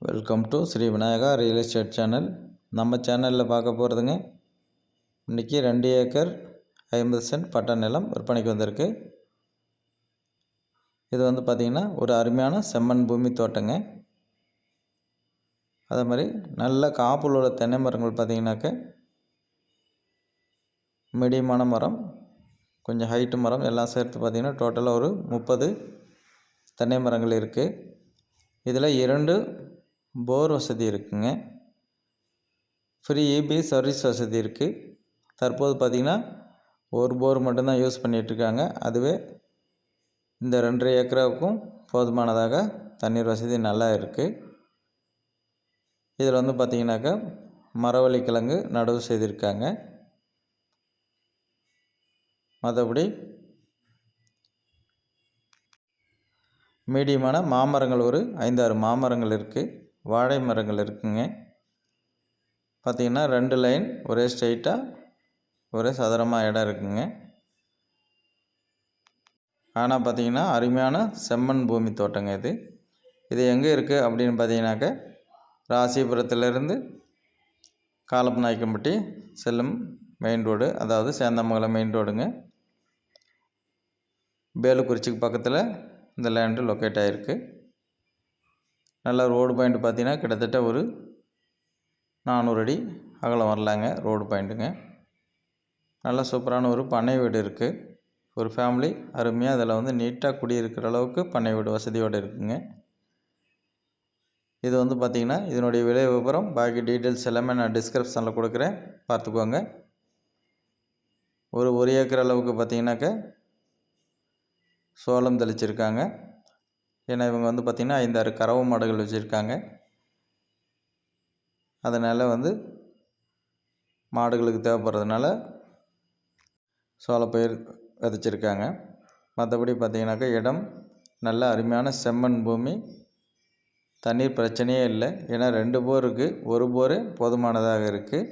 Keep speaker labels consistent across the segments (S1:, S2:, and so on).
S1: Welcome to Sri Vinayaka real estate channel நம்ம சேனலில் பார்க்க போகிறதுங்க இன்றைக்கி ரெண்டு ஏக்கர் ஐம்பது சென்ட் பட்டா நிலம் விற்பனைக்கு வந்திருக்கு. இது வந்து பார்த்திங்கன்னா ஒரு அருமையான செம்மண் பூமி தோட்டங்க. அதே மாதிரி நல்ல காப்பில் உள்ள தென்னை மரங்கள் பார்த்திங்கனாக்க மீடியமான மரம் கொஞ்சம் ஹைட்டு மரம் எல்லாம் சேர்த்து பார்த்திங்கன்னா டோட்டலாக ஒரு முப்பது தென்னை மரங்கள் இருக்குது இதில் இரண்டு போர் வசதி இருக்குங்க. ஃப்ரீ இபி சர்வீஸ் வசதி இருக்குது தற்போது பார்த்திங்கன்னா ஒரு போர் மட்டும்தான் யூஸ் பண்ணிகிட்ருக்காங்க அதுவே இந்த ரெண்டரை ஏக்கராவுக்கும் போதுமானதாக தண்ணீர் வசதி நல்லா இருக்குது இதில் வந்து பார்த்திங்கனாக்கா மரவள்ளி கிழங்கு நடவு செய்திருக்காங்க. மற்றபடி மீடியமான மாமரங்கள் ஒரு ஐந்தாறு மாமரங்கள் இருக்குது வாழை மரங்கள் இருக்குங்க. பார்த்திங்கன்னா ரெண்டு லைன் ஒரே ஸ்ட்ரைட்டாக ஒரே சதுரமாக இடம் இருக்குங்க. ஆனால் பார்த்திங்கன்னா அருமையான செம்மண் பூமி தோட்டங்க இது. இது எங்கே இருக்குது அப்படின்னு பார்த்தீங்கன்னாக்க ராசிபுரத்துலேருந்து காலப்பநாயக்கம்பட்டி செல்லும் மெயின் ரோடு அதாவது சேந்தமங்கலம் மெயின் ரோடுங்க பேலுக்குறிச்சிக்கு பக்கத்தில் இந்த லேண்டு லொக்கேட் ஆகிருக்கு நல்ல ரோடு பாயிண்ட் பார்த்தீங்கன்னா கிட்டத்தட்ட ஒரு நானூறு அடி அகலம் வரலாங்க ரோடு பாயிண்ட்டுங்க. நல்ல சூப்பரான ஒரு பண்ணை வீடு இருக்குது ஒரு ஃபேமிலி அருமையாக அதில் வந்து நீட்டாக குடியிருக்கிற அளவுக்கு பண்ணை வீடு வசதியோடு இருக்குங்க. இது வந்து பார்த்திங்கன்னா இதனுடைய விலை விவரம் பாக்கி டீட்டெயில்ஸ் எல்லாமே நான் டிஸ்கிரிப்ஷனில் கொடுக்குறேன். பார்த்துக்கோங்க. ஒரு ஒரு ஏக்கர் அளவுக்கு பார்த்திங்கனாக்க சோளம் தெளிச்சிருக்காங்க. ஏன்னா இவங்க வந்து பார்த்திங்கன்னா ஐந்தாறு கறவை மாடுகள் வச்சுருக்காங்க. அதனால் வந்து மாடுகளுக்கு தேவைப்படுறதுனால சோளப்பயிர் விதைச்சிருக்காங்க. மற்றபடி பார்த்திங்கனாக்கா இடம் நல்ல அருமையான செம்மண் பூமி. தண்ணீர் பிரச்சனையே இல்லை. ஏன்னா ரெண்டு போர் இருக்குது ஒரு போர் போதுமானதாக இருக்குது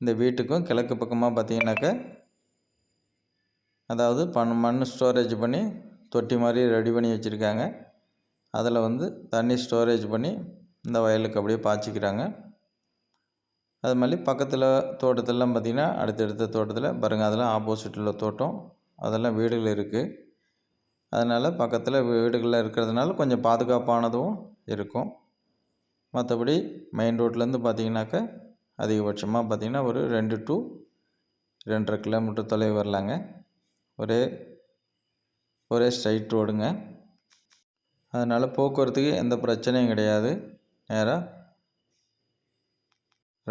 S1: இந்த வீட்டுக்கும் கிழக்கு பக்கமாக பார்த்திங்கனாக்கா அதாவது பண் மண் ஸ்டோரேஜ் பண்ணி தொட்டி மாதிரி ரெடி பண்ணி வச்சுருக்காங்க. அதில் வந்து தண்ணி ஸ்டோரேஜ் பண்ணி இந்த வயலுக்கு அப்படியே பாய்ச்சிக்கிறாங்க. அது மாதிரி பக்கத்தில் தோட்டத்திலலாம் பார்த்திங்கன்னா அடுத்தடுத்த தோட்டத்தில் பாருங்கள் அதெல்லாம் ஆப்போசிட்டில் தோட்டம். அதெல்லாம் வீடுகள் இருக்குது அதனால் பக்கத்தில் வீடுகளில் இருக்கிறதுனால கொஞ்சம் பாதுகாப்பானதும் இருக்கும். மற்றபடி மெயின் ரோட்லேருந்து பார்த்திங்கனாக்கா அதிகபட்சமாக பார்த்திங்கன்னா ஒரு ரெண்டு டு ரெண்டரை கிலோமீட்டர் தொலைவு வரலாங்க. ஒரே ஒரே ஸ்ட்ரைட் ரோடுங்க அதனால் போக்குவரத்துக்கு எந்த பிரச்சனையும் கிடையாது. நேராக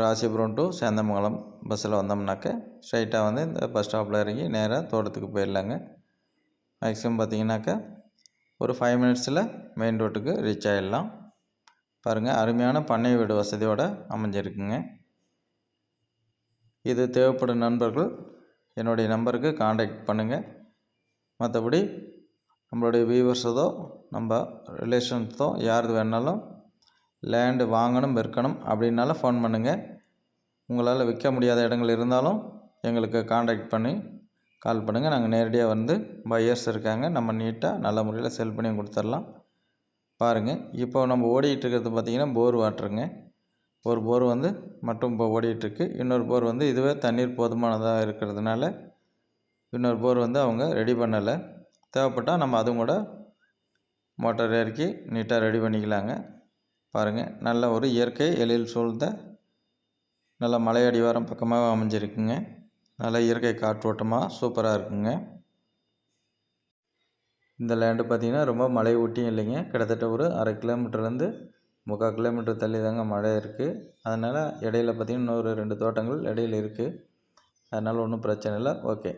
S1: ராசிபுரம் டு சேந்தமங்கலம் பஸ்ஸில் வந்தோம்னாக்க ஸ்ட்ரைட்டாக வந்து இந்த பஸ் ஸ்டாப்பில் இறங்கி நேராக தோட்டத்துக்கு போயிடலாங்க. மேக்ஸிமம் பார்த்திங்கனாக்கா ஒரு ஃபைவ் மினிட்ஸில் மெயின் ரோட்டுக்கு ரீச் ஆகிடலாம் பாருங்கள் அருமையான பண்ணை வீடு வசதியோடு அமைஞ்சிருக்குங்க. இது தேவைப்படும் நண்பர்கள் என்னுடைய நம்பருக்கு காண்டாக்ட் பண்ணுங்கள் மற்றபடி நம்மளுடைய வியூவர்ஸதோ நம்ம ரிலேஷன்ஸோ யாரது வேணாலும் லேண்டு வாங்கணும் விற்கணும் அப்படின்னாலும் ஃபோன் பண்ணுங்கள் உங்களால் விற்க முடியாத இடங்கள் இருந்தாலும் எங்களுக்கு காண்டாக்ட் பண்ணி கால் பண்ணுங்கள் நாங்கள் நேரடியாக வந்து பையர்ஸ் இருக்காங்க. நம்ம நீட்டாக நல்ல முறையில் செல் பண்ணி கொடுத்துர்லாம் பாருங்கள் இப்போ நம்ம ஓடிக்கிட்டு இருக்கிறது பார்த்திங்கன்னா போர் வாட்டருங்க ஒரு போர் வந்து மட்டும் இப்போ ஓடிட்டுருக்கு இன்னொரு போர் வந்து இதுவே தண்ணீர் போதுமானதாக இருக்கிறதுனால இன்னொரு போர் வந்து அவங்க ரெடி பண்ணலை. தேவைப்பட்டால் நம்ம அதுவும் கூட மோட்டார் இறக்கி நீட்டாக ரெடி பண்ணிக்கலாங்க. பாருங்கள் நல்ல ஒரு இயற்கை எழில் சூழ்ந்த நல்ல மலையடிவாரம் பக்கமாக அமைஞ்சிருக்குங்க. நல்ல இயற்கை காற்றோட்டமாக சூப்பராக இருக்குங்க. இந்த லேண்டு பார்த்திங்கன்னா ரொம்ப மலை ஊட்டியும் இல்லைங்க. கிட்டத்தட்ட ஒரு அரை கிலோமீட்டர்லேருந்து முக்கால் கிலோமீட்டர் தள்ளி தாங்க மழை இருக்குது அதனால் இடையில பார்த்திங்கன்னா இன்னொரு ரெண்டு தோட்டங்கள் இடையில இருக்குது அதனால் ஒன்றும் பிரச்சனை இல்லை. ஓகே.